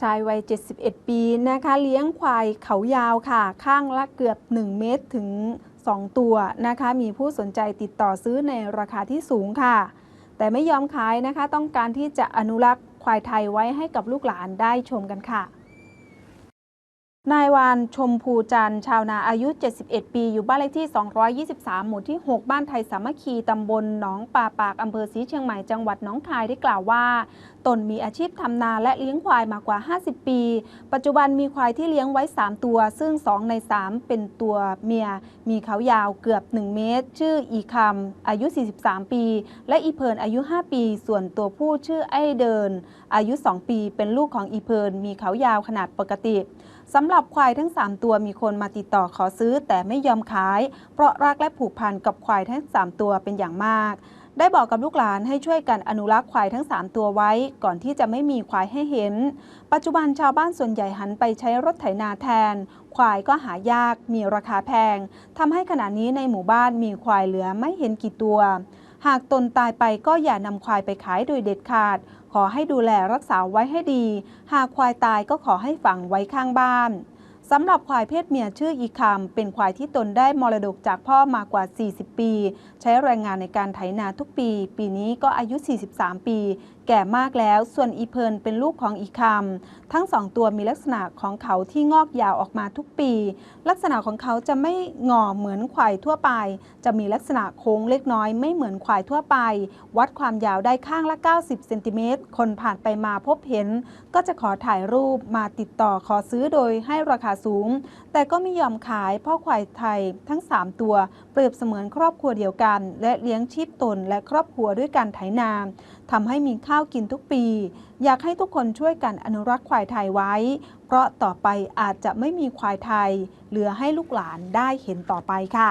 ชายวัย 71 ปีนะคะ เลี้ยงควายเขายาวค่ะ ข้างละเกือบ 1 เมตรถึง 2 ตัวนะคะ มีผู้สนใจติดต่อซื้อในราคาที่สูงค่ะ แต่ไม่ยอมขายนะคะ ต้องการที่จะอนุรักษ์ควายไทยไว้ให้กับลูกหลานได้ชมกันค่ะ นายวานชมพูจันทร์ชาวนาอายุ 71 ปี อยู่บ้านเลขที่ 223 หมู่ที่ 6 บ้านไทยสามัคคี ตำบลหนองป่าปาก อำเภอศรีเชียงใหม่ จังหวัดหนองคายได้กล่าวว่า ตนมีอาชีพทำนาและเลี้ยงควายมากว่า 50 ปี ปัจจุบันมีควายที่เลี้ยงไว้ 3 ตัว ซึ่ง 2 ใน 3 เป็นตัวเมีย มีเขายาวเกือบ 1 เมตร ชื่ออีคำอายุ 43 ปี และอีเพิร์นอายุ 5 ปี ส่วนตัวผู้ชื่อไอเดิน อายุ 2 ปี เป็นลูกของอีเพิร์นมีเขายาวขนาดปกติสำหรับควายทั้ง 3 ตัวมีคนมาติดต่อขอซื้อแต่ไม่ยอมขาย เพราะรักและผูกพันกับควายทั้ง 3 ตัวเป็นอย่างมาก ได้บอกกับลูกหลานให้ช่วยกันอนุรักษ์ควายทั้ง 3 ตัวไว้ ก่อนที่จะไม่มีควายให้เห็น ปัจจุบันชาวบ้านส่วนใหญ่หันไปใช้รถไถนาแทน ควายก็หายาก มีราคาแพงทำให้ขณะนี้ในหมู่บ้านมีควายเหลือไม่เห็นกี่ตัว หากตนตายไปก็อย่านำควายไปขายโดยเด็ดขาด ขอให้ดูแลรักษาไว้ให้ดี หากควายตายก็ขอให้ฝังไว้ข้างบ้าน สำหรับควายเพศเมียชื่ออีคำเป็นควายที่ตนได้มรดกจากพ่อมากว่า 40 ปี ใช้แรงงานในการไถนาทุกปี ปีนี้ก็อายุ 43 ปี แก่มากแล้ว ส่วนอีเพินเป็นลูกของอีคำทั้งสองตัวมีลักษณะของเขาที่งอกยาวออกมาทุกปี ลักษณะของเขาจะไม่งอเหมือนควายทั่วไป จะมีลักษณะโค้งเล็กน้อยไม่เหมือนควายทั่วไป วัดความยาวได้ข้างละ 90 เซนติเมตร คนผ่านไปมาพบเห็น ก็จะขอถ่ายรูปมาติดต่อขอซื้อโดยให้ราคาสูง แต่ก็ไม่ยอมขายพ่อควายไทยทั้ง 3 ตัว เปรียบเสมือนครอบครัวเดียวกัน และเลี้ยงชีพตนและครอบครัวด้วยการไถนาทำให้มีข้าวกินทุกปี อยากให้ทุกคนช่วยกันอนุรักษ์ควายไทยไว้ เพราะต่อไปอาจจะไม่มีควายไทย เหลือให้ลูกหลานได้เห็นต่อไปค่ะ